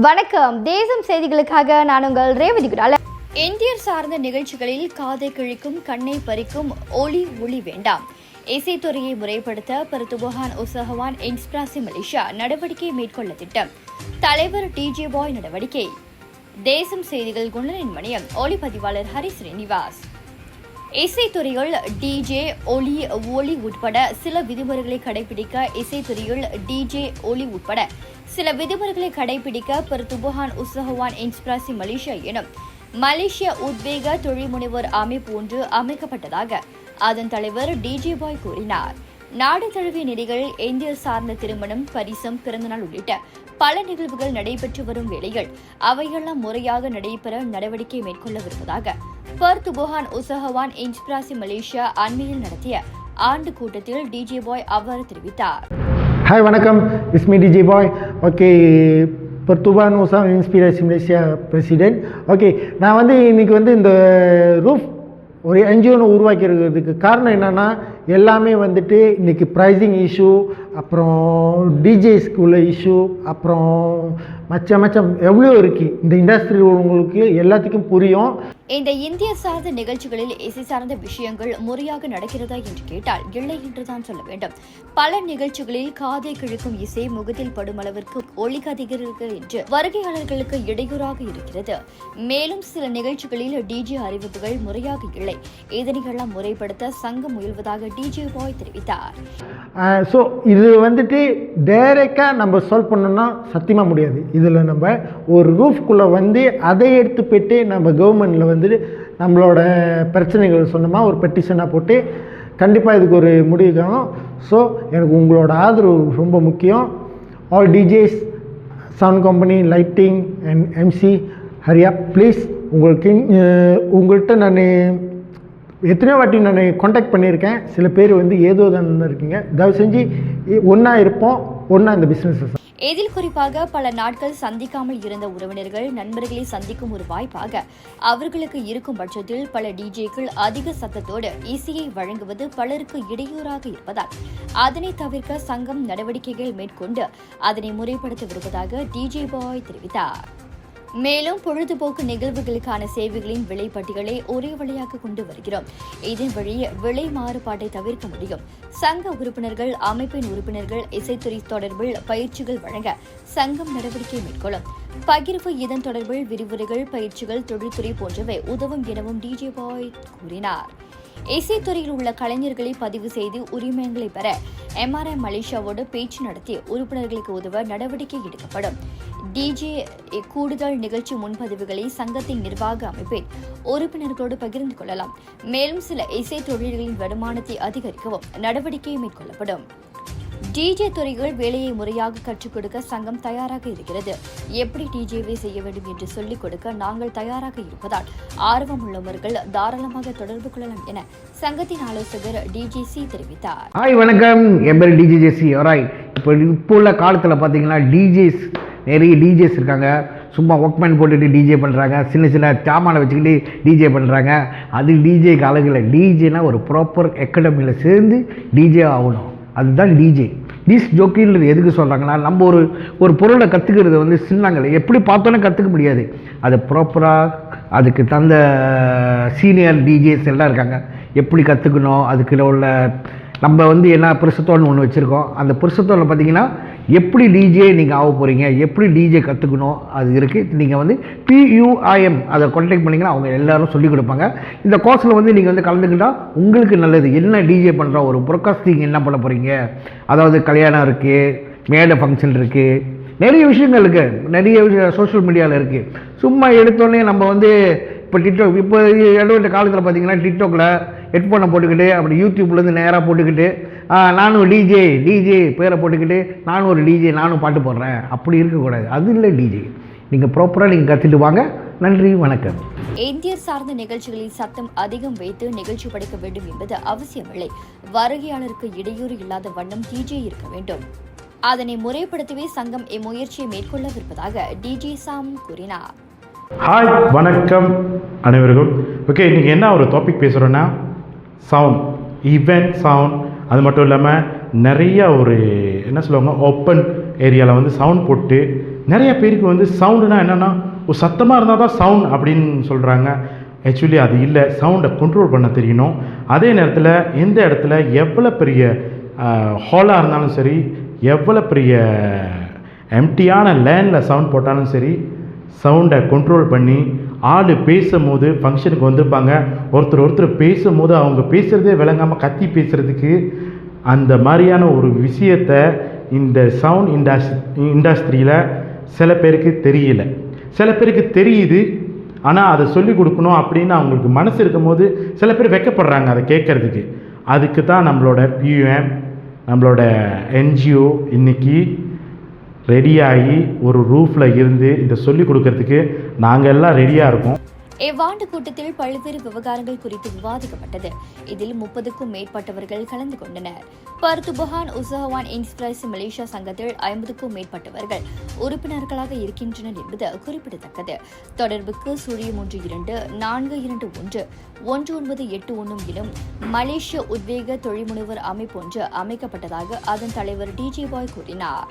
வணக்கம். தேசம் செய்திகளுக்காக நான் உங்கள் ரேவதி குடால. இந்தியர் சார்ந்த நிகழ்ச்சிகளில் காதை கிழிக்கும் கண்ணை பறிக்கும் ஒளி ஒளி வேண்டாம். இசைத்துறையை முறைப்படுத்த பருத்துபஹான் ஒசஹவான் இன்ஸ்பிராசி மலேசியா நடவடிக்கை மேற்கொள்ள திட்டம். தலைவர் டிஜே பாய் நடவடிக்கை. தேசம் செய்திகள் குணரின் மணியம். ஒளிப்பதிவாளர் ஹரி ஸ்ரீனிவாஸ். இசைத்துறையில் டிஜே ஒலி ஒலி உட்பட சில விதிமுறைகளை கடைபிடிக்க இசைத்துறையில் டிஜே ஒலி உட்பட சில விதிமுறைகளை கடைபிடிக்க பர்துபுஹான் உஸ்ஸஹவான் இன்ஸ்பிராசி மலேசியா எனும் மலேசிய உத்வேக தொழில்முனைவோர் அமைப்பு ஒன்று அமைக்கப்பட்டதாக அதன் தலைவர் டிஜே பாய் கூறினார். நாடு தழுவிய நிலைகள் இந்தியர் சார்ந்த திருமணம் பரிசம் பிறந்தநாள் உள்ளிட்ட பல நிகழ்வுகள் நடைபெற்று வரும் வேளையில் அவையெல்லாம் முறையாக நடைபெற நடவடிக்கை மேற்கொள்ளவிருப்பதாக பர்த் புகான் உசஹவான் இன்ஸ்பிராசி மலேசியா அண்மையில் நடத்திய ஆண்டு கூட்டத்தில் டிஜே பாய் அவ்வாறு தெரிவித்தார். ஹாய் வணக்கம். இஸ்மி டிஜே பாய். ஓகே பர்துபான் உசா இன்ஸ்பிரேஷன் மலேசியா பிரசிடென்ட் ஓகே நான் வந்து இன்றைக்கி வந்து இந்த ரூஃப் ஒரு என்ஜிஓன்னு உருவாக்கியிருக்கிறதுக்கு காரணம் என்னென்னா எல்லாமே வந்துட்டு இன்றைக்கி ப்ரைஸிங் இஷ்யூ அப்புறம் டிஜேஸ்க்குள்ள இஷ்யூ அப்புறம் மச்ச மச்சம் எவ்வளோ இருக்குது இந்த இண்டஸ்ட்ரி உங்களுக்கு எல்லாத்துக்கும் புரியும். இந்த இந்திய சார்ந்த நிகழ்ச்சிகளில் இசை சார்ந்த விஷயங்கள் முறையாக நடக்கிறதா என்று கேட்டால் இல்லை என்றுதான் சொல்ல வேண்டும். பல நிகழ்ச்சிகளில் காதை கிழக்கும் இசை முகத்தில் படும் அளவிற்கு ஒளிகதிகிறது என்று வருகையாளர்களுக்கு இடையூறாக இருக்கிறது. மேலும் சில நிகழ்ச்சிகளில் டிஜே அறிவிப்புகள் முறையாக இல்லை. இதனையெல்லாம் முறைப்படுத்த சங்கம் முயல்வதாக டிஜே பாய் தெரிவித்தார். ஸோ இது வந்துட்டு டைரெக்டாக நம்ம சால்வ் பண்ணோம்னா சத்தியமாக முடியாது. இதில் நம்ம ஒரு ரூஃப்குள்ளே வந்து அதை எடுத்து போயிட்டு நம்ம கவர்மெண்டில் வந்துட்டு நம்மளோட பிரச்சனைகள் சொன்னோமா ஒரு பெட்டிஷனாக போட்டு கண்டிப்பாக இதுக்கு ஒரு முடிவு காணும். ஸோ எனக்கு உங்களோட ஆதரவு ரொம்ப முக்கியம். All DJs sound company lighting and MC Hariya please உங்களுக்கு உங்கள்கிட்ட நான் எத்தனையோ வாட்டி நான் காண்டாக்ட் பண்ணியிருக்கேன். சில பேர் வந்து ஏதோ தான் இருக்கீங்க தயவு செஞ்சு ஒன்றா இருப்போம் ஒன்றா இந்த பிஸ்னஸ் இதில் குறிப்பாக பல நாட்கள் சந்திக்காமல் இருந்த உறவினர்கள் நண்பர்களை சந்திக்கும் ஒரு வாய்ப்பாக அவர்களுக்கு இருக்கும் பட்சத்தில் பல டிஜேக்கள் அதிக சத்தத்தோடு இசையை வழங்குவது பலருக்கு இடையூறாக இருப்பதால் அதனை தவிர்க்க சங்கம் நடவடிக்கைகள் மேற்கொண்டு அதனை முறைப்படுத்தவிருப்பதாக டிஜே பாய் தெரிவித்தார். மேலும் பொழுதுபோக்கு நிகழ்வுகளுக்கான சேவைகளின் விலை பட்டியலை ஒரே வழியாக கொண்டு வருகிறோம். இதன் வழி விலை மாறுபாட்டை தவிர்க்க முடியும். சங்க உறுப்பினர்கள் அமைப்பின் உறுப்பினர்கள் இசைத்துறை தொடர்பில் பயிற்சிகள் வழங்க சங்கம் நடவடிக்கை மேற்கொள்ளும். பகிர்வு இதன் தொடர்பில் விரிவுரைகள் பயிற்சிகள் தொழில்துறை போன்றவை உதவும் எனவும் டிஜே பாய் கூறினார். இசைத்துறையில் உள்ள கலைஞர்களை பதிவு செய்து உரிமங்களை பெற எம்ஆர்ஐ மலேசியாவோடு பேச்சு நடத்தி உறுப்பினர்களுக்கு உதவ நடவடிக்கை எடுக்கப்படும். டிஜே கூடுதல் நிகழ்ச்சி முன்பதிவுகளை சங்கத்தின் நிர்வாக அமைப்பில் உறுப்பினர்களோடு பகிர்ந்து கொள்ளலாம். மேலும் சில இசை தொழில்களின் வருமானத்தை அதிகரிக்கவும் நடவடிக்கை மேற்கொள்ளப்படும். டிஜே துறைகள் வேலையை முறையாக கற்றுக் கொடுக்க சங்கம் தயாராக இருக்கிறது. எப்படி டிஜேவை செய்ய வேண்டும் என்று சொல்லிக் கொடுக்க நாங்கள் தயாராக இருப்பதால் ஆர்வம் உள்ளவர்கள் தாராளமாக தொடர்பு கொள்ளலாம் என சங்கத்தின் ஆலோசகர் டிஜிசி தெரிவித்தார். ஹாய் வணக்கம். என் பேர் டிஜே இப்போ இப்போ உள்ள காலத்தில் பார்த்தீங்கன்னா டிஜேஸ் நிறைய டிஜேஸ் இருக்காங்க. சும்மா ஒர்க்மேன் போட்டுட்டு டிஜே பண்ணுறாங்க சின்ன சின்ன சாமானை வச்சுக்கிட்டு டிஜே பண்ணுறாங்க அது டிஜேக்கு அழகில் டிஜேனா ஒரு ப்ராப்பர் அகாடமியில் சேர்ந்து டிஜே ஆகணும். அதுதான் டிஜே டிஸ் ஜோக்கின்றது எதுக்கு சொல்கிறாங்கன்னா நம்ம ஒரு ஒரு பொருளை கற்றுக்கிறது வந்து சின்னங்களை. எப்படி பார்த்தோன்னே கற்றுக்க முடியாது. அது ப்ராப்பராக அதுக்கு தந்த சீனியர் டிஜேஸ் எல்லாம் இருக்காங்க. எப்படி கற்றுக்கணும் அதுக்கு உள்ள நம்ம வந்து என்ன புருஷத்தோன்னு ஒன்று வச்சுருக்கோம். அந்த புருஷத்தோனில் பார்த்தீங்கன்னா எப்படி டிஜே நீங்கள் ஆக போகிறீங்க எப்படி டிஜே கற்றுக்கணும் அது இருக்குது நீங்கள் வந்து பியூஐஎம் அதை கான்டாக்ட் பண்ணிங்கன்னா அவங்க எல்லோரும் சொல்லிக் கொடுப்பாங்க. இந்த கோர்ஸில் வந்து நீங்கள் வந்து கலந்துக்கிட்டால் உங்களுக்கு நல்லது. என்ன டிஜே பண்ணுறோம் ஒரு ப்ரொக்காஸ்டிங் என்ன பண்ண போகிறீங்க அதாவது கல்யாணம் இருக்குது மேடை ஃபங்க்ஷன் இருக்குது நிறைய விஷயங்கள் இருக்குது நிறைய விஷயம் சோஷியல் மீடியாவில் இருக்குது சும்மா எடுத்தோடனே நம்ம வந்து இப்போ டிக்டாக் இப்போ இடைவெட்ட காலத்தில் பார்த்தீங்கன்னா டிக்டாக்ல ஹெட்ஃபோனை போட்டுக்கிட்டு அப்படி யூடியூப்லேருந்து நேராக போட்டுக்கிட்டு நானும் டிஜே டிஜே பேரை போட்டுக்கிட்டு நானும் ஒரு டிஜே நானும் பாட்டு போடுறேன். அப்படி இருக்கக்கூடாது. அது இல்லை டிஜே நீங்கள் ப்ராப்பராக நீங்கள் கற்றுட்டு வாங்க. நன்றி வணக்கம். இந்தியர் சார்ந்த நிகழ்ச்சிகளில் சத்தம் அதிகம் வைத்து நிகழ்ச்சி படைக்க வேண்டும் என்பது அவசியமில்லை. வருகையாளருக்கு இடையூறு இல்லாத வண்ணம் டிஜே இருக்க வேண்டும். அதனை முறைப்படுத்தவே சங்கம் இம்முயற்சியை மேற்கொள்ளவிருப்பதாக டிஜே சாம் கூறினார். ஹாய் வணக்கம் அனைவருக்கும். ஓகே இன்றைக்கி என்ன ஒரு டாபிக் பேசுகிறோன்னா சவுண்ட் ஈவெண்ட் சவுண்ட் அது மட்டும் இல்லாமல் நிறையா ஒரு என்ன சொல்லுவாங்க ஓப்பன் ஏரியாவில் வந்து சவுண்ட் போட்டு நிறைய பேருக்கு வந்து சவுண்டுனா என்னென்னா ஒரு சத்தமாக இருந்தால் தான் சவுண்ட் அப்படின்னு சொல்கிறாங்க ஆக்சுவலி அது இல்லை சவுண்டை கண்ட்ரோல் பண்ண தெரியணும். அதே நேரத்தில் எந்த இடத்துல எவ்வளோ பெரிய ஹாலாக இருந்தாலும் சரி எவ்வளோ பெரிய எம்டியான லேண்டில் சவுண்ட் போட்டாலும் சரி சவுண்டை கண்ட்ரோல் பண்ணி ஆள் பேசும்போது ஃபங்க்ஷனுக்கு வந்திருப்பாங்க. ஒருத்தர் ஒருத்தர் பேசும்போது அவங்க பேசுகிறதே விளங்காமல் கத்தி பேசுகிறதுக்கு அந்த மாதிரியான ஒரு விஷயத்தை இந்த சவுண்ட் இண்டஸ் இண்டஸ்ட்ரியில் சில பேருக்கு தெரியல. சில பேருக்கு தெரியுது. ஆனால் அதை சொல்லிக் கொடுக்கணும் அப்படின்னு அவங்களுக்கு மனசு இருக்கும்போது சில பேர் வெக்கப்படுறாங்க அதை கேட்குறதுக்கு. அதுக்கு தான் நம்மளோட பியூஎம் நம்மளோட என்ஜிஓ இன்னைக்கு ரெடியாகி ஒரு ரூஃபில் இருந்து இதை சொல்லிக் கொடுக்கறதுக்கு நாங்கள் எல்லாம் ரெடியாக இருக்கோம். இவ்வாண்டு கூட்டத்தில் பல்வேறு விவகாரங்கள் குறித்து விவாதிக்கப்பட்டது. இதில் முப்பதுக்கும் மேற்பட்டவர்கள் கலந்து கொண்டனர். பர்துபஹான் உசஹவான் இன்ஸ்பிரஸ் மலேசியா சங்கத்தில் ஐம்பதுக்கும் மேற்பட்டவர்கள் உறுப்பினர்களாக இருக்கின்றனர் என்பது குறிப்பிடத்தக்கது. தொடர்புக்கு சுழியம் ஒன்று இரண்டு நான்கு இரண்டு ஒன்று ஒன்று ஒன்பது எட்டு ஒன்றும் எனும் மலேசிய உத்வேக தொழில்முனைவர் அமைப்பு ஒன்று அமைக்கப்பட்டதாக அதன் தலைவர் டிஜி பாய் கூறினார்.